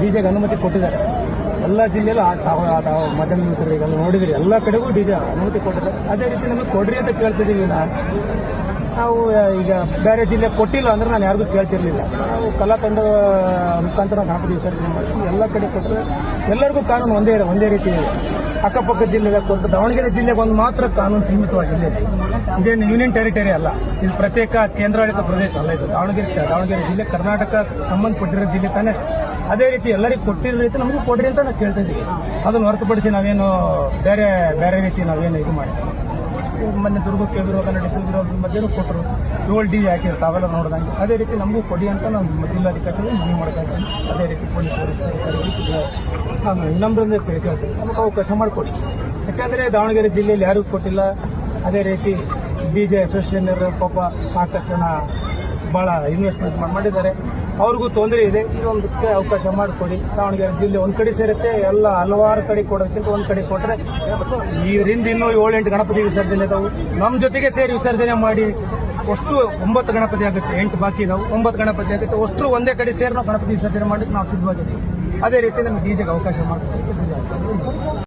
ಡಿಜೆಗೆ ಅನುಮತಿ ಕೊಟ್ಟಿದ್ದಾರೆ. ಎಲ್ಲ ಜಿಲ್ಲೆಯಲ್ಲೂ ಮಧ್ಯಾಹ್ನ ಮಿತ್ರರಿಗೆಲ್ಲ ನೋಡಿದ್ರಿ. ಎಲ್ಲ ಕಡೆಗೂ ಡಿಜೆ ಅನುಮತಿ ಕೊಟ್ಟಿದ್ದಾರೆ. ಅದೇ ರೀತಿ ನಮಗೆ ಕೊಡ್ರಿ ಅಂತ ಕೇಳ್ತಿದ್ದೀವಿ ನಾ ನಾವು ಈಗ ಬೇರೆ ಜಿಲ್ಲೆ ಕೊಟ್ಟಿಲ್ಲ ಅಂದ್ರೆ ನಾನು ಯಾರಿಗೂ ಕೇಳ್ತಿರ್ಲಿಲ್ಲ. ನಾವು ಕಲಾ ತಂಡ ಮುಖಾಂತರ ಗಣಪತಿ ಸರ್ ಮಾಡ್ತೀವಿ ಎಲ್ಲ ಕಡೆ ಕೊಟ್ಟರೆ ಎಲ್ಲರಿಗೂ ಕಾನೂನು ಒಂದೇ ಒಂದೇ ರೀತಿ ಅಕ್ಕಪಕ್ಕ ಜಿಲ್ಲೆಗೆ ಕೊಟ್ಟು ದಾವಣಗೆರೆ ಜಿಲ್ಲೆಗೆ ಒಂದು ಮಾತ್ರ ಕಾನೂನು ಸೀಮಿತವಾಗಿದೆ. ಇದೇನು ಯೂನಿಯನ್ ಟೆರಿಟರಿ ಅಲ್ಲ. ಇದು ಪ್ರತ್ಯೇಕ ಕೇಂದ್ರಾಡಳಿತ ಪ್ರದೇಶ ಅಲ್ಲ ಇದು. ದಾವಣಗೆರೆ ದಾವಣಗೆರೆ ಜಿಲ್ಲೆ, ಕರ್ನಾಟಕ ಸಂಬಂಧಪಟ್ಟಿರೋ ಜಿಲ್ಲೆ ತಾನೇ ಅದೇ. ರೀತಿ ಎಲ್ಲರಿಗೂ ಕೊಟ್ಟಿರೋ ರೀತಿ ನಮಗೂ ಕೊಡ್ರಿ ಅಂತ ನಾವು ಕೇಳ್ತಾ ಇದ್ದೀವಿ ಅದನ್ನು ಹೊರತುಪಡಿಸಿ ನಾವೇನು ಬೇರೆ ಬೇರೆ ರೀತಿ ನಾವೇನು ಇದು ಮಾಡಿದ್ದೀವಿ ಮೊನ್ನೆ ದುರ್ಗಕ್ಕೆ ವಿರೋಧ ನಡೆಸಿದ್ರು ಮಧ್ಯೆ ಕೊಟ್ಟರು. ಏಳು ಡಿ ಯಾಕೆ ತಾವೆಲ್ಲ ನೋಡಿದಂಗೆ? ಅದೇ ರೀತಿ ನಮಗೂ ಕೊಡಿ ಅಂತ ನಾವು ಜಿಲ್ಲಾಧಿಕಾರಿಗಳು ಮನವಿ ಮಾಡ್ತಾ ಇದ್ದೀನಿ ಅದೇ ರೀತಿ ಪೊಲೀಸ್ ವರಿಷ್ಠರಿಗೆ ನಾನು ಇನ್ನೊಂದೊಂದು ಕೇಳ್ತೀವಿ ನಮಗೆ ಅವಕಾಶ ಮಾಡಿಕೊಡಿ. ಯಾಕಂದ್ರೆ ದಾವಣಗೆರೆ ಜಿಲ್ಲೆಯಲ್ಲಿ ಯಾರಿಗೂ ಕೊಟ್ಟಿಲ್ಲ. ಅದೇ ರೀತಿ ಡಿ ಜೆ ಅಸೋಸಿಯೇಷನ್ ಪಾಪ ಸಾಕಷ್ಟು ಜನ ಭಾಳ ಇನ್ವೆಸ್ಟ್ಮೆಂಟ್ ಮಾಡಿದ್ದಾರೆ. ಅವ್ರಿಗೂ ತೊಂದರೆ ಇದೆ. ಇದೊಂದಕ್ಕೆ ಅವಕಾಶ ಮಾಡಿಕೊಡಿ. ದಾವಣಗೆರೆ ಜಿಲ್ಲೆ ಒಂದು ಕಡೆ ಸೇರುತ್ತೆ. ಎಲ್ಲ ಹಲವಾರು ಕಡೆ ಕೊಡೋದಕ್ಕಿಂತ ಒಂದು ಕಡೆ ಕೊಟ್ಟರೆ ಇದರಿಂದ ಇನ್ನೂ ಏಳೆಂಟು ಗಣಪತಿ ವಿಸರ್ಜನೆ ಇದಾವೆ. ನಮ್ಮ ಜೊತೆಗೆ ಸೇರಿ ವಿಸರ್ಜನೆ ಮಾಡಿ ಅಷ್ಟು ಒಂಬತ್ತು ಗಣಪತಿ ಆಗುತ್ತೆ. ಎಂಟು ಬಾಕಿ ಇದಾವೆ. ಒಂಬತ್ತು ಗಣಪತಿ ಆಗುತ್ತೆ. ಅಷ್ಟು ಒಂದೇ ಕಡೆ ಸೇರಿ ನಾವು ಗಣಪತಿ ವಿಸರ್ಜನೆ ಮಾಡಲಿಕ್ಕೆ ನಾವು ಸಿದ್ಧವಾಗಿದ್ದೀವಿ. ಅದೇ ರೀತಿ ನಮಗೆ ಡಿಜೆಗೆ ಅವಕಾಶ ಮಾಡ್ತೀವಿ